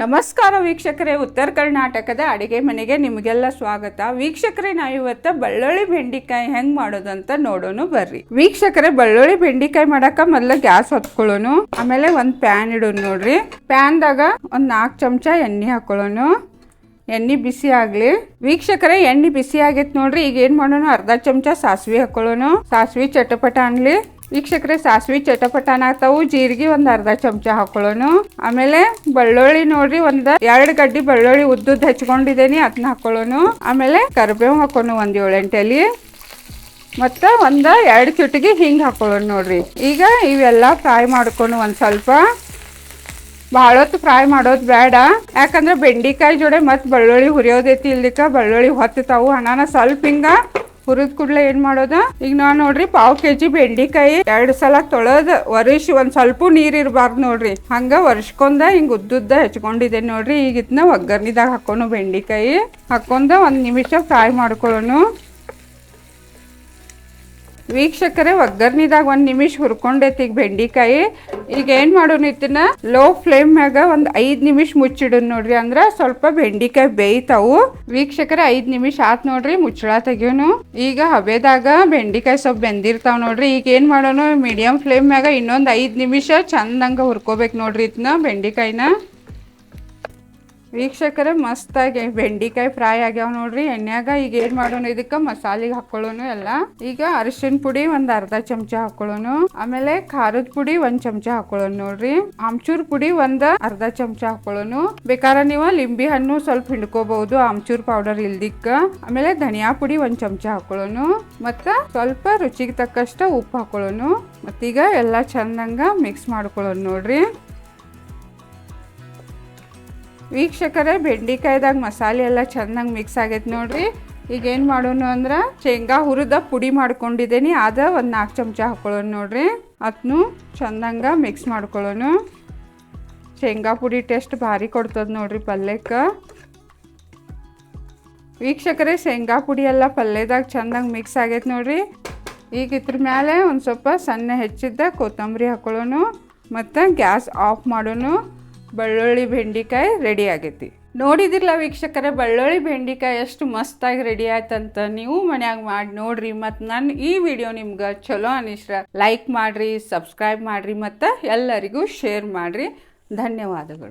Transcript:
ನಮಸ್ಕಾರ ವೀಕ್ಷಕರೇ, ಉತ್ತರ ಕರ್ನಾಟಕದ ಅಡುಗೆ ಮನೆಗೆ ನಿಮಗೆಲ್ಲ ಸ್ವಾಗತ. ವೀಕ್ಷಕರೇ ನಾ ಇವತ್ತು ಬೆಳ್ಳುಳ್ಳಿ ಬೆಂಡಿಕಾಯಿ ಹೆಂಗ್ ಮಾಡೋದಂತ ನೋಡೋಣ ಬರ್ರಿ. ವೀಕ್ಷಕರೇ, ಬೆಳ್ಳುಳ್ಳಿ ಬೆಂಡಿಕಾಯಿ ಮಾಡಾಕ ಮೊದ್ಲ ಗ್ಯಾಸ್ ಹೊತ್ಕೊಳ್ಳೋನು ಆಮೇಲೆ ಒಂದ್ ಪ್ಯಾನ್ ಇಡೋನು ನೋಡ್ರಿ. ಪ್ಯಾನ್ದಾಗ ಒಂದ್ ನಾಲ್ಕು ಚಮಚ ಎಣ್ಣೆ ಹಾಕೊಳ್ಳೋನು ಎಣ್ಣೆ ಬಿಸಿ ಆಗಲಿ. ವೀಕ್ಷಕರೇ, ಎಣ್ಣೆ ಬಿಸಿ ಆಗೈತೆ ನೋಡ್ರಿ. ಈಗ ಏನು ಮಾಡೋಣ, ಅರ್ಧ ಚಮಚ ಸಾಸಿವೆ ಹಾಕೊಳ್ಳೋನು ಸಾಸಿವೆ ಚಟಪಟ ಅನ್ಲಿ. ವೀಕ್ಷಕರೇ, ಸಾಸಿವೆ ಚಟಪಟಾನ ಆಗ್ತಾವು. ಜೀರಿಗೆ ಒಂದು ಅರ್ಧ ಚಮಚ ಹಾಕೊಳ್ಳೋನು. ಆಮೇಲೆ ಬೆಳ್ಳುಳ್ಳಿ ನೋಡ್ರಿ, ಒಂದು ಎರಡು ಗಡ್ಡಿ ಬೆಳ್ಳುಳ್ಳಿ ಉದ್ದುದ್ದು ಹಚ್ಕೊಂಡಿದ್ದೇನೆ ಅದನ್ನ ಹಾಕೊಳ್ಳೋನು. ಆಮೇಲೆ ಕರಿಬೇವು ಹಾಕೋಣ ಒಂದು ಏಳೆಂಟಲ್ಲಿ. ಮತ್ತು ಒಂದು ಎರಡು ಚುಟಿಗೆ ಹಿಂಗೆ ಹಾಕೊಳ್ಳೋಣ ನೋಡ್ರಿ. ಈಗ ಇವೆಲ್ಲ ಫ್ರೈ ಮಾಡ್ಕೊಂಡು ಒಂದು ಸ್ವಲ್ಪ. ಭಾಳ ಹೊತ್ತು ಫ್ರೈ ಮಾಡೋದು ಬೇಡ ಯಾಕಂದ್ರೆ ಬೆಂಡಿಕಾಯಿ ಜೋಡೆ ಮತ್ತು ಬೆಳ್ಳುಳ್ಳಿ ಹುರಿಯೋದೈತಿ ಇಲ್ದಿಕ್ಕ ಬೆಳ್ಳುಳ್ಳಿ ಹೊತ್ತತಾವು. ಹಣನ ಸ್ವಲ್ಪ ಹಿಂಗ ಹುರಿದ ಕೂಡಲೇ ಏನು ಮಾಡೋದು? ಈಗ ನಾನು ನೋಡ್ರಿ ಪಾವ್ ಕೆ ಜಿ ಬೆಂಡಿಕಾಯಿ ಎರಡು ಸಲ ತೊಳೆದು ಒರಿಸಿ ಒಂದು ಸ್ವಲ್ಪ ನೀರು ಇರಬಾರ್ದು ನೋಡ್ರಿ. ಹಂಗೆ ಒರೆಸ್ಕೊಂಡ ಹಿಂಗೆ ಉದ್ದುದ್ದ ಹೆಚ್ಕೊಂಡಿದ್ದೇನೆ ನೋಡ್ರಿ. ಈಗ ಇದನ್ನ ಒಗ್ಗರ್ನಿದಾಗ ಹಾಕೋನು ಬೆಂಡಿಕಾಯಿ. ಹಾಕೊಂಡ ಒಂದು ನಿಮಿಷ ಫ್ರೈ ಮಾಡ್ಕೊಳ್ಳೋನು ವೀಕ್ಷಕರೇ, ಒಗ್ಗರ್ನಿದಾಗ ಒಂದು ನಿಮಿಷ ಹುರ್ಕೊಂಡೈತಿ ಈಗ ಬೆಂಡಿಕಾಯಿ. ಈಗ ಏನು ಮಾಡೋಣ ಇದನ್ನ ಲೋ ಫ್ಲೇಮ್ ಮ್ಯಾಗ ಒಂದು ಐದು ನಿಮಿಷ ಮುಚ್ಚಿಡೋಣ ನೋಡ್ರಿ. ಅಂದ್ರೆ ಸ್ವಲ್ಪ ಬೆಂಡಿಕಾಯಿ ಬೇಯ್ತಾವು. ವೀಕ್ಷಕರೇ, ಐದು ನಿಮಿಷ ಆತ್ ನೋಡ್ರಿ, ಮುಚ್ಚಳ ತೆಗಿಯೋನು. ಈಗ ಹಬೆದಾಗ ಬೆಂಡಿಕಾಯಿ ಸ್ವಲ್ಪ ಬೆಂದಿರ್ತಾವ ನೋಡ್ರಿ. ಈಗ ಏನು ಮಾಡೋಣ ಮೀಡಿಯಂ ಫ್ಲೇಮ್ ಮ್ಯಾಗ ಇನ್ನೊಂದು ಐದು ನಿಮಿಷ ಚಂದಂಗ ಹುರ್ಕೋಬೇಕು ನೋಡ್ರಿ ಇದನ್ನ ಬೆಂಡಿಕಾಯಿನ. ವೀಕ್ಷಕರೇ, ಮಸ್ತಾಗಿ. ಬೆಂಡಿಕಾಯಿ ಫ್ರೈ ಆಗ್ಯಾವ ನೋಡ್ರಿ. ಎಣ್ಣ್ಯಾಗ ಈಗ ಏನ್ ಮಾಡೋಣ ಇದಕ್ಕ ಮಸಾಲೆಗೆ ಹಾಕೊಳ್ಳೋನು ಎಲ್ಲ. ಈಗ ಅರಿಶಿನ ಪುಡಿ ಒಂದ್ ಅರ್ಧ ಚಮಚ ಹಾಕೊಳ್ಳೋನು. ಆಮೇಲೆ ಖಾರದ ಪುಡಿ ಒಂದ್ ಚಮಚ ಹಾಕೊಳ್ಳೋನು ನೋಡ್ರಿ. ಆಮ್ಚೂರ್ ಪುಡಿ ಒಂದ್ ಅರ್ಧ ಚಮಚ ಹಾಕೊಳ್ಳೋನು. ಬೇಕಾರ ನೀವು ಲಿಂಬಿ ಹಣ್ಣು ಸ್ವಲ್ಪ ಹಿಂಡ್ಕೋಬಹುದು. ಆಮ್ಚೂರ್ ಪೌಡರ್ ಇಲ್ದಿಕ್ಕ. ಆಮೇಲೆ ಧನಿಯಾ ಪುಡಿ ಒಂದ್ ಚಮಚ ಹಾಕೊಳ್ಳೋನು. ಮತ್ತ ಸ್ವಲ್ಪ ರುಚಿಗೆ ತಕ್ಕಷ್ಟ ಉಪ್ಪು ಹಾಕೊಳ್ಳೋನು. ಮತ್ತೀಗ ಎಲ್ಲಾ ಚಂದಂಗ ಮಿಕ್ಸ್ ಮಾಡ್ಕೊಳ್ಳೋನು ನೋಡ್ರಿ. ವೀಕ್ಷಕರೇ, ಬೆಂಡೆಕಾಯ್ದಾಗ ಮಸಾಲೆ ಎಲ್ಲ ಚೆನ್ನಾಗಿ ಮಿಕ್ಸ್ ಆಗೈತೆ ನೋಡ್ರಿ. ಈಗ ಏನು ಮಾಡೋಣ ಅಂದ್ರೆ, ಶೇಂಗಾ ಹುರಿದ ಪುಡಿ ಮಾಡ್ಕೊಂಡಿದ್ದೀನಿ ಅದ ಒಂದು ನಾಲ್ಕು ಚಮಚ ಹಾಕೊಳ್ಳೋಣ ನೋಡ್ರಿ. ಅದನ್ನು ಚಂದಂಗ ಮಿಕ್ಸ್ ಮಾಡ್ಕೊಳ್ಳೋಣ ಶೇಂಗಾ ಪುಡಿ ಟೇಸ್ಟ್ ಭಾರಿ ಕೊಡ್ತದೆ ನೋಡ್ರಿ ಪಲ್ಯಕ್ಕೆ. ವೀಕ್ಷಕರೇ, ಶೇಂಗಾ ಪುಡಿ ಎಲ್ಲ ಪಲ್ಯದಾಗ ಚಂದಂಗೆ ಮಿಕ್ಸ್ ಆಗೈತೆ ನೋಡ್ರಿ. ಈಗ ಇದ್ರ ಮೇಲೆ ಒಂದು ಸ್ವಲ್ಪ ಸಣ್ಣ ಹೆಚ್ಚಿದ್ದ ಕೊತ್ತಂಬರಿ ಹಾಕೊಳ್ಳೋಣ ಮತ್ತು ಗ್ಯಾಸ್ ಆಫ್ ಮಾಡೋನು. ಬೆಳ್ಳುಳ್ಳಿ ಬೆಂಡಿಕಾಯಿ ರೆಡಿ ಆಗೈತಿ. ನೋಡಿದಿರಲ್ಲ ವೀಕ್ಷಕರ, ಬಳ್ಳುಳ್ಳಿ ಬೆಂಡಿಕಾಯಿ ಎಷ್ಟು ಮಸ್ತಾಗಿ ರೆಡಿ ಆಯ್ತಂತ ನೀವು ಮನ್ಯಾಗ ಮಾಡಿ ನೋಡ್ರಿ. ಮತ್ತು ನನ್ನ ಈ ವಿಡಿಯೋ ನಿಮ್ಗೆ ಚಲೋ ಅನಿಸ್ರ ಲೈಕ್ ಮಾಡಿರಿ ಸಬ್ಸ್ಕ್ರೈಬ್ ಮಾಡಿರಿ ಮತ್ತು ಎಲ್ಲರಿಗೂ ಶೇರ್ ಮಾಡಿರಿ. ಧನ್ಯವಾದಗಳು.